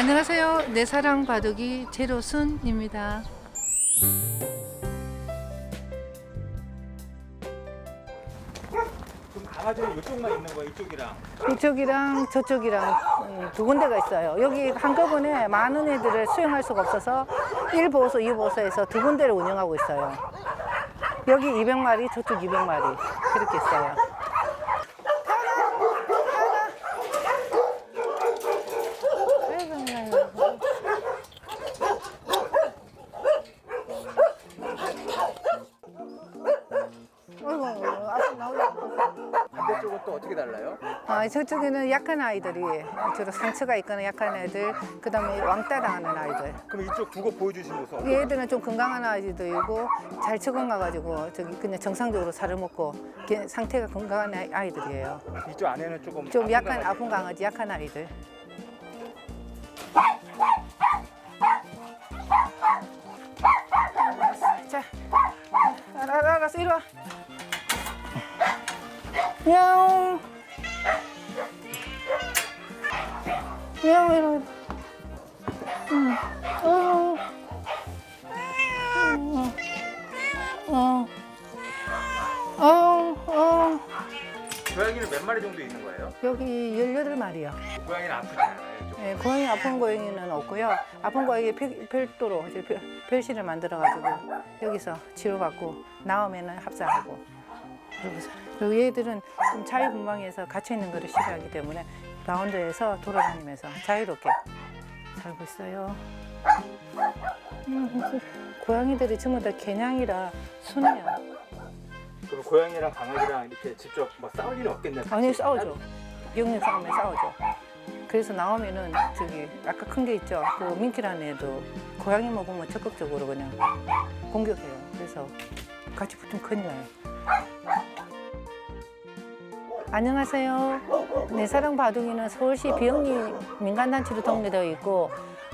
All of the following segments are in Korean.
안녕하세요. 내 사랑 바둑이 제로순입니다. 강아지는 이쪽만 있는 거야 이쪽이랑 이쪽이랑 저쪽이랑 음, 두 군데가 있어요. 여기 한꺼번에 많은 애들을 수용할 수가 없어서 1보호소, 2보호소에서 두 군데를 운영하고 있어요. 여기 200마리, 저쪽 200마리 그렇게 있어요. 어떻게 달라요? 아, 저쪽에는 약한 아이들이 주로 상처가 있거나 약한 애들, 그다음에 왕따 당하는 아이들. 그럼 이쪽 두고 보여주시면서 얘들은 좀 건강한 아이들도 있고 잘 적응가가지고 저기 그냥 정상적으로 살을 먹고 게- 상태가 건강한 아이- 아이들이에요. 이쪽 안에는 조금 좀 아픈 약한 강아지. 아픈 강아지, 약한 아이들. 어. 어. 고양이는 몇 마리 정도 있는 거예요? 여기 18마리요. 고양이는 아프지 않아요? 네, 고양이 아픈 고양이는 없고요. 아픈 고양이 별- 별도로 이제 별- 별실을 만들어가지고 여기서 치료받고 나오면은 합사하고 그러고 살아요. 그리고 얘들은 좀 자유분방해서 갇혀 있는 것을 싫어하기 때문에 라운드에서 돌아다니면서 자유롭게 살고 있어요. 음, 고양이들이 전부 다 개냥이라 순해요. 그럼 고양이랑 강아지랑 이렇게 직접 뭐 싸울 일은 없겠네 아니 싸우죠. 영역 싸움에 싸우죠. 그래서 나오면은 저기 아까 큰 게 있죠. 그 민키라는 애도 고양이 먹으면 적극적으로 그냥 공격해요. 그래서 같이 붙으면 큰일 나요. 안녕하세요. 내 사랑 바둑이는 서울시 비영리 민간단체로 등록되어 있고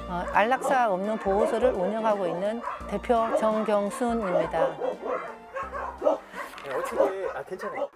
어, 안락사 없는 보호소를 운영하고 있는 대표 정경순입니다. 괜찮아요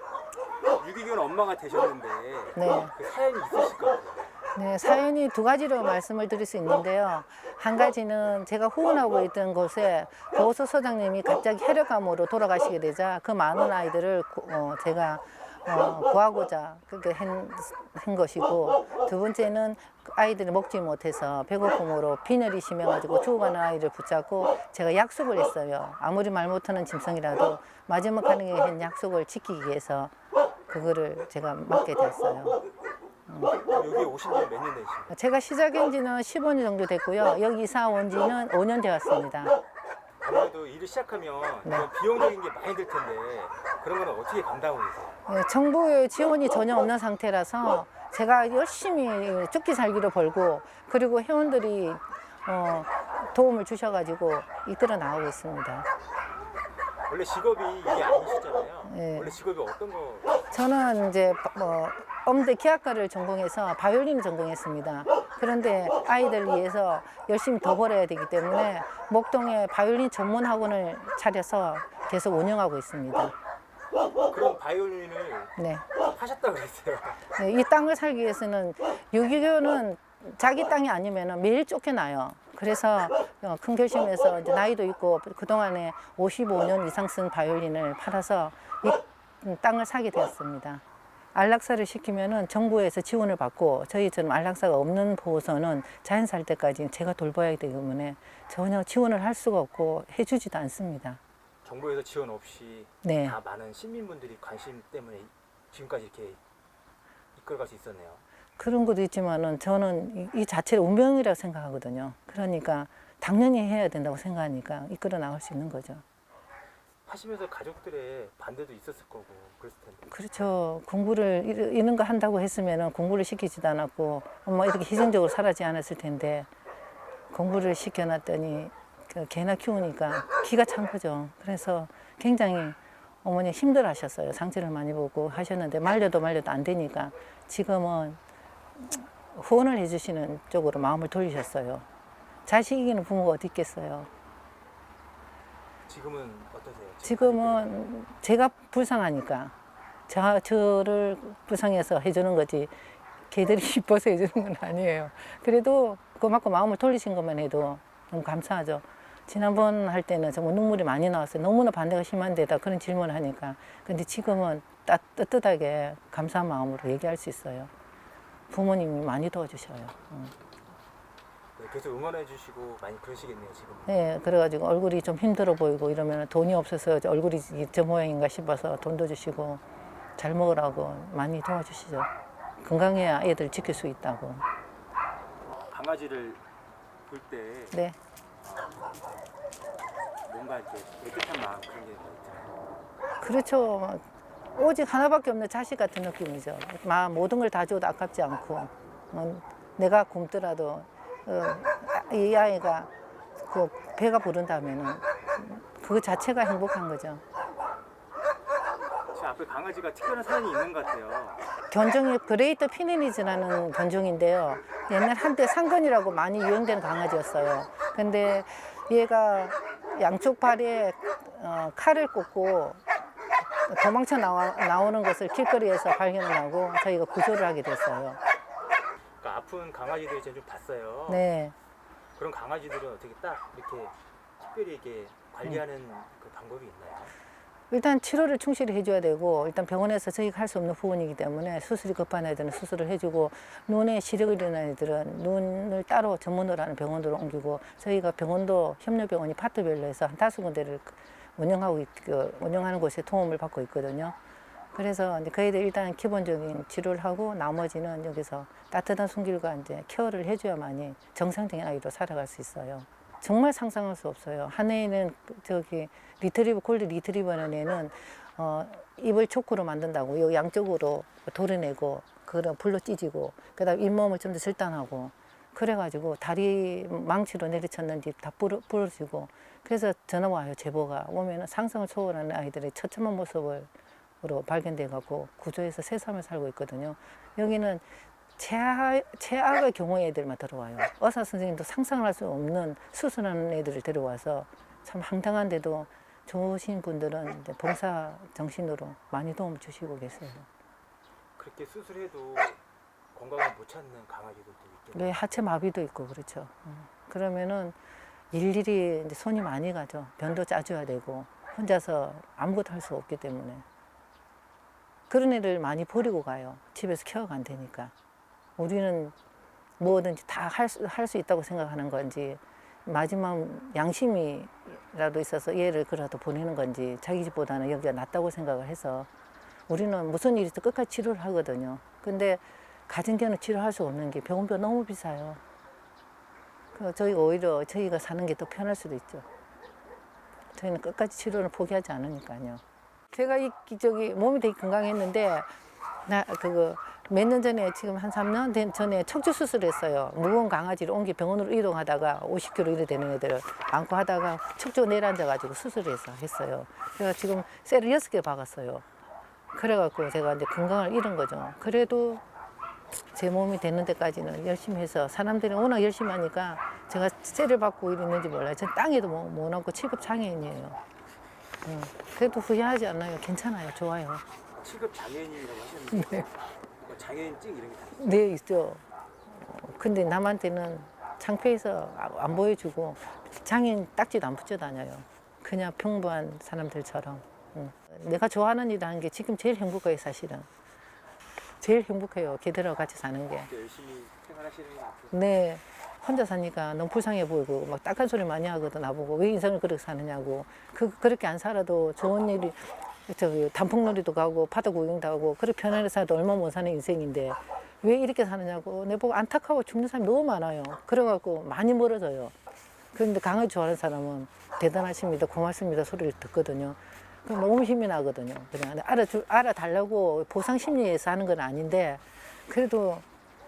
유기견 엄마가 되셨는데 네. 그 사연이 있으실 것 같아요 네, 사연이 두 가지로 말씀을 드릴 수 있는데요. 한 가지는 제가 후원하고 있던 곳에 보호소 소장님이 갑자기 혈액암으로 돌아가시게 되자 그 많은 아이들을 구- 어, 제가 어, 구하고자 그렇게 한, 한 것이고 두 번째는 그 아이들이 먹지 못해서 배고픔으로 빈혈이 심해가지고 죽어가는 아이를 붙잡고 제가 약속을 했어요. 아무리 말 못하는 짐승이라도 마지막 하는 한 약속을 지키기 위해서 그거를 제가 맡게 됐어요. 여기 오신 지 몇 년 되시죠? 제가 시작한 지는 15년 정도 됐고요. 여기 이사 온 지는 5년 되었습니다. 아무래도 일을 시작하면 네. 이런 비용적인 게 많이 들 텐데 그런 거는 어떻게 감당하고 계세요? 네, 정부의 지원이 전혀 없는 상태라서 제가 열심히 죽기 살기로 벌고 그리고 회원들이 어, 도움을 주셔가지고 이끌어 나오고 있습니다. 원래 직업이 이게 아니시잖아요 네. 원래 직업이 어떤 거 저는 이제 뭐 음대 기악과를 전공해서 바이올린을 전공했습니다. 그런데 아이들 위해서 열심히 더 벌어야 되기 때문에 목동에 바이올린 전문 학원을 차려서 계속 운영하고 있습니다. 그런 바이올린을 네. 하셨다고 그랬어요 네, 이 땅을 살기 위해서는 유기견은 자기 땅이 아니면 매일 쫓겨나요. 그래서 어, 큰 결심해서 이제 나이도 있고 그동안에 55년 이상 쓴 바이올린을 팔아서 이 음, 땅을 사게 되었습니다. 안락사를 시키면은 정부에서 지원을 받고 저희처럼 안락사가 없는 보호소는 자연 살 때까지 제가 돌봐야 되기 때문에 전혀 지원을 할 수가 없고 해주지도 않습니다. 정부에서 지원 없이 네. 다 많은 시민분들이 관심 때문에 지금까지 이렇게 이끌어갈 수 있었네요. 그런 것도 있지만은 저는 이, 이 자체를 운명이라고 생각하거든요. 그러니까 당연히 해야 된다고 생각하니까 이끌어 나갈 수 있는 거죠. 하시면서 가족들의 반대도 있었을 거고 그랬을 텐데. 그렇죠. 공부를 이- 이런 거 한다고 했으면은 공부를 시키지도 않았고 뭐 이렇게 희생적으로 살아지 않았을 텐데 공부를 시켜놨더니 그 개나 키우니까 기가 찬 거죠. 그래서 굉장히 어머니 힘들어하셨어요. 상처를 많이 보고 하셨는데 말려도 말려도 안 되니까 지금은 후원을 해주시는 쪽으로 마음을 돌리셨어요. 자식 이기는 부모가 어디 있겠어요. 지금은 어떠세요? 지금은 제가 불쌍하니까 저, 저를 불쌍해서 해주는 거지 걔들이 이뻐서 해주는 건 아니에요. 그래도 그만큼 마음을 돌리신 것만 해도 너무 감사하죠. 지난번 할 때는 정말 눈물이 많이 나왔어요. 너무나 반대가 심한 데다 그런 질문을 하니까. 근데 지금은 따, 뜨뜻하게 감사한 마음으로 얘기할 수 있어요. 부모님이 많이 도와주셔요. 음. 네, 계속 응원해 주시고 많이 그러시겠네요 지금. 네, 그래가지고 얼굴이 좀 힘들어 보이고 이러면 돈이 없어서 저 얼굴이 저 모양인가 싶어서 돈도 주시고 잘 먹으라고 많이 도와주시죠. 건강해야 애들 지킬 수 있다고. 강아지를 볼 때 네. 뭔가 이렇게 애틋한 마음 그런 게 있잖아요. 그렇죠. 오직 하나밖에 없는 자식 같은 느낌이죠. 마 모든 걸 다 줘도 아깝지 않고 어, 내가 굶더라도 어, 이 아이가 그 배가 부른다면은 그 자체가 행복한 거죠. 제 앞에 강아지가 특별한 사연이 있는 것 같아요. 견종이 그레이트 피니니즈라는 견종인데요. 옛날 한때 상근이라고 많이 유행되는 강아지였어요. 근데 얘가 양쪽 발에 어, 칼을 꽂고 도망쳐 나와, 나오는 것을 길거리에서 발견을 하고 저희가 구조를 하게 됐어요. 그러니까 아픈 강아지들 제가 좀 봤어요. 네. 그런 강아지들은 어떻게 딱 이렇게 특별히 이렇게 관리하는 그 방법이 있나요? 일단 치료를 충실히 해줘야 되고 일단 병원에서 저희가 할 수 없는 부분이기 때문에 수술이 급한 애들은 수술을 해주고 눈에 시력이 일어난 애들은 눈을 따로 전문으로 하는 병원으로 옮기고 저희가 병원도 협력병원이 파트별로 해서 한 다섯 군데를 운영하고 있, 그 운영하는 곳에 도움을 받고 있거든요. 그래서 이제 그 애들 일단 기본적인 치료를 하고 나머지는 여기서 따뜻한 숨길과 이제 케어를 해줘야만이 정상적인 아이로 살아갈 수 있어요. 정말 상상할 수 없어요. 한 애는 그 저기 리트리버 골드 리트리버는 애는 어, 입을 초크로 만든다고 요 양쪽으로 도려내고 그런 불로 찢이고 그다음 잇몸을 좀 더 절단하고 그래가지고 다리 망치로 내리쳤는지 다 부러, 부러지고 그래서 전화 와요 제보가 오면은 상상을 초월하는 아이들의 처참한 모습을 으로 발견돼 갖고 구조해서 새삼을 살고 있거든요. 여기는 최악, 최악의 경우의 애들만 들어와요. 의사 선생님도 상상을 할 수 없는 수술하는 애들을 데려와서 참 황당한데도 좋으신 분들은 이제 봉사 정신으로 많이 도움 주시고 계세요. 그렇게 수술해도 건강을 못 찾는 강아지들도 있겠네요. 왜 하체 마비도 있고 그렇죠. 음. 그러면은 일일이 이제 손이 많이 가죠. 변도 짜줘야 되고 혼자서 아무것도 할 수 없기 때문에 그런 애를 많이 버리고 가요. 집에서 케어가 안 되니까 우리는 뭐든지 다 할 수 할 수 있다고 생각하는 건지 마지막 양심이라도 있어서 얘를 그라도 보내는 건지 자기 집보다는 여기가 낫다고 생각을 해서 우리는 무슨 일이 있어도 끝까지 치료를 하거든요. 근데 가정견은 치료할 수 없는 게 병원비 너무 비싸요. 그 저희가 오히려 저희가 사는 게 더 편할 수도 있죠. 저희는 끝까지 치료를 포기하지 않으니까요. 제가 이 저기 몸이 되게 건강했는데 나 그거 몇 년 전에 지금 한 3년 된 전에 척추 수술했어요. 무거운 강아지를 옮기 병원으로 이동하다가 50kg 이래 되는 애들을 안고 하다가 척추가 내려앉아 가지고 수술해서 했어요. 그래서 지금 쇠를 여섯 개 박았어요. 그래갖고 제가 이제 건강을 잃은 거죠. 그래도 제 몸이 되는 데까지는 열심히 해서 사람들이 워낙 열심히 하니까 제가 쇠를 받고 이랬는지 몰라요. 전 땅에도 못, 못 앉고 칠급 장애인이에요. 음, 그래도 후회하지 않아요. 괜찮아요. 좋아요. 7급 장애인이라고 하셨는데 뭐 장애인증 이런 게 다 있어요. 네, 있죠. 어, 근데 남한테는 창피해서 아- 안 보여주고 장애인 딱지도 안 붙여 다녀요. 그냥 평범한 사람들처럼. 응. 내가 좋아하는 일 하는 게 지금 제일 행복해요, 사실은. 제일 행복해요. 걔들하고 같이 사는 게. 열심히 생활하시는. 네. 혼자 사니까 너무 불쌍해 보이고 막 딱한 소리 많이 하거든 나보고 왜 인생을 그렇게 사느냐고 그 그렇게 안 살아도 좋은 일이 저기 단풍놀이도 가고 바다 구경도 하고 그렇게 편안하게 살아도 얼마 못 사는 인생인데 왜 이렇게 사느냐고 내 보고 안타까워 죽는 사람이 너무 많아요 그래갖고 많이 멀어져요 그런데 강을 좋아하는 사람은 대단하십니다 고맙습니다 소리를 듣거든요 그럼 너무 힘이 나거든요. 그냥 알아주, 알아달라고 보상 심리에서 하는 건 아닌데 그래도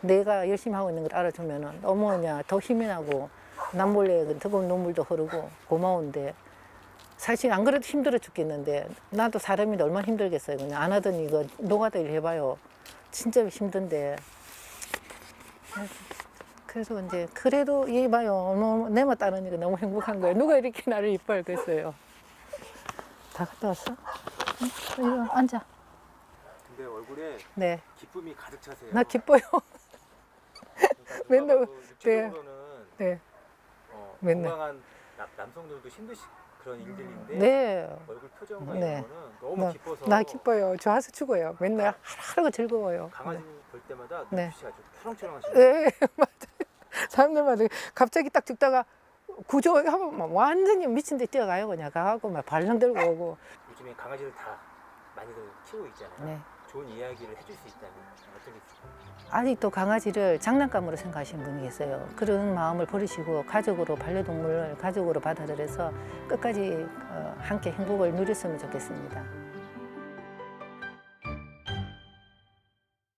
내가 열심히 하고 있는 걸 알아주면은 너무 그냥 더 힘이 나고 남몰래 그 뜨거운 눈물도 흐르고 고마운데 사실 안 그래도 힘들어 죽겠는데 나도 사람인데 얼마나 힘들겠어요. 그냥 안 하던 이거 노가다 일 해봐요. 진짜 힘든데. 그래서 이제 그래도 얘 봐요. 너무 내만 따르니까 너무 행복한 거예요. 누가 이렇게 나를 이뻐하겠어요 다 갔다 왔어? 응? 이리 와, 앉아 근데 얼굴에 네. 기쁨이 가득 차세요. 나 기뻐요. 그러니까 맨날- 봐도 육체적으로는 네. 어, 맨날. 건강한 남, 남성들도 힘드시 그런 일들인데 네. 얼굴 표정과 네. 이런 거는 너무 나- 기뻐서 나 기뻐요. 좋아서 죽어요. 맨날 하루하루 즐거워요. 강아지 볼 때마다 네. 눈빛이 아주 초롱초롱하시네요. 네, 맞아요. 사람들마다 갑자기 딱 죽다가 구조 하면 막 완전히 미친 데 뛰어가요. 그냥 가고 막 발령 들고 오고. 요즘에 강아지를 다 많이들 키우고 있잖아요. 네. 좋은 이야기를 해줄 수 있다면 어떻게? 아직도 강아지를 장난감으로 생각하시는 분이 계세요. 그런 마음을 버리시고 가족으로 반려동물을 가족으로 받아들여서 끝까지 어, 함께 행복을 누렸으면 좋겠습니다.